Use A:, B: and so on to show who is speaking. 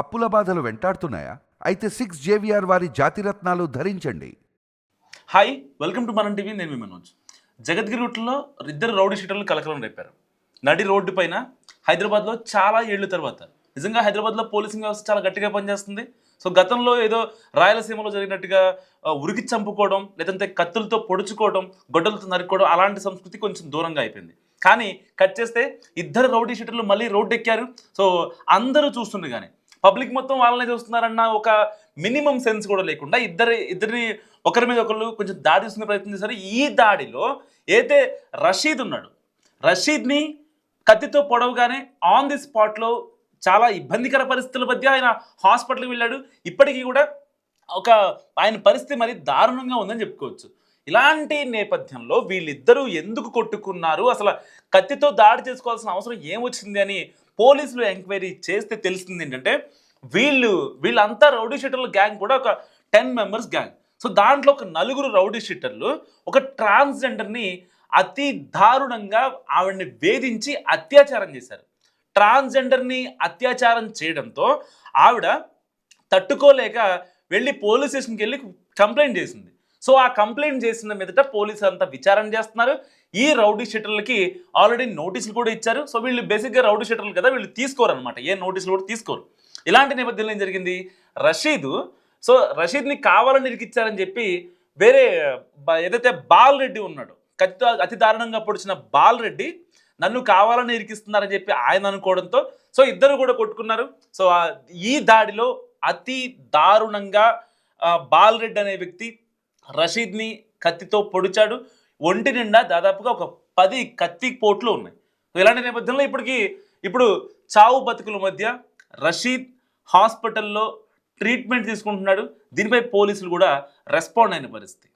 A: అప్పుల బాధలు వెంటాడుతున్నాయా? అయితే సిక్స్ జేవిఆర్ వారి జాతిరత్నాలు ధరించండి.
B: Hi welcome to Manam TV నేను మీ మనోజ్. జగద్గిరి రూట్లో ఇద్దరు రౌడీ షీటర్లు కలకలం రేపారు. నడి రోడ్డు పైన హైదరాబాద్లో చాలా ఏళ్ళ తర్వాత. నిజంగా హైదరాబాద్లో పోలీసింగ్ వ్యవస్థ చాలా గట్టిగా పనిచేస్తుంది. సో గతంలో ఏదో రాయలసీమలో జరిగినట్టుగా ఉరికి చంపుకోవడం లేదంటే కత్తులతో పొడుచుకోవడం గొడ్డలతో నరుక్కోవడం అలాంటి సంస్కృతి కొంచెం దూరంగా అయిపోయింది. కానీ కట్ చేస్తే ఇద్దరు రౌడీ షీటర్లు మళ్ళీ రోడ్డు ఎక్కారు సో అందరూ చూస్తుండే కానీ పబ్లిక్ మొత్తం వాళ్ళనే చూస్తున్నారన్న ఒక మినిమం సెన్స్ కూడా లేకుండా ఇద్దరి ఇద్దరిని ఒకరి మీద ఒకరు కొంచెం దాడి తీసుకునే ప్రయత్నం చేశారు. ఈ దాడిలో అయితే రషీద్ ఉన్నాడు రషీద్ని కత్తితో పొడవగానే ఆన్ ది స్పాట్లో చాలా ఇబ్బందికర పరిస్థితుల మధ్య ఆయన హాస్పిటల్కి వెళ్ళాడు. ఇప్పటికీ కూడా ఒక ఆయన పరిస్థితి మరి దారుణంగా ఉందని చెప్పుకోవచ్చు. ఇలాంటి నేపథ్యంలో వీళ్ళిద్దరూ ఎందుకు కొట్టుకున్నారు? అసలు కత్తితో దాడి చేసుకోవాల్సిన అవసరం ఏమొచ్చింది అని పోలీసులు ఎంక్వైరీ చేస్తే తెలిసింది ఏంటంటే వీళ్ళు వీళ్ళంతా రౌడీ షీటర్ల గ్యాంగ్ కూడా ఒక టెన్ మెంబర్స్ గ్యాంగ్. సో దాంట్లో ఒక నలుగురు రౌడీ షీటర్లు ఒక ట్రాన్స్జెండర్ని అతి దారుణంగా ఆవిడని వేధించి అత్యాచారం చేశారు. ట్రాన్స్జెండర్ని అత్యాచారం చేయడంతో ఆవిడ తట్టుకోలేక వెళ్ళి పోలీస్ స్టేషన్కి వెళ్ళి కంప్లైంట్ చేసింది. సో ఆ కంప్లైంట్ చేసిన మీదట పోలీసులు అంతా విచారణ చేస్తున్నారు. ఈ రౌడీ షీటర్లకి ఆల్రెడీ నోటీసులు కూడా ఇచ్చారు. సో వీళ్ళు బేసిక్గా రౌడీ షీటర్లు కదా వీళ్ళు తీసుకోరు అనమాట ఏ నోటీసులు కూడా తీసుకోరు. ఇలాంటి నేపథ్యంలో ఏం జరిగింది? రషీదు సో రషీద్ని కావాలని ఇరికిచ్చారని చెప్పి వేరే బ- ఏదైతే బాల్ రెడ్డి ఉన్నాడు కత్తి అతి దారుణంగా పొడిచిన బాల్ రెడ్డి నన్ను కావాలని ఇరికిస్తున్నారని చెప్పి ఆయన అనుకోవడంతో సో ఇద్దరు కూడా కొట్టుకున్నారు. సో ఈ దాడిలో అతి దారుణంగా బాల్ రెడ్డి అనే వ్యక్తి రషీద్ని కత్తితో పొడిచాడు. ఒంటి నిండా దాదాపుగా ఒక పది కత్తి పోట్లు ఉన్నాయి. సో ఇలాంటి నేపథ్యంలో ఇప్పటికి ఇప్పుడు చావు బతుకుల మధ్య రషీద్ హాస్పిటల్లో ట్రీట్మెంట్ తీసుకుంటున్నాడు. దీనిపై పోలీసులు కూడా రెస్పాండ్ అయిన పరిస్థితి.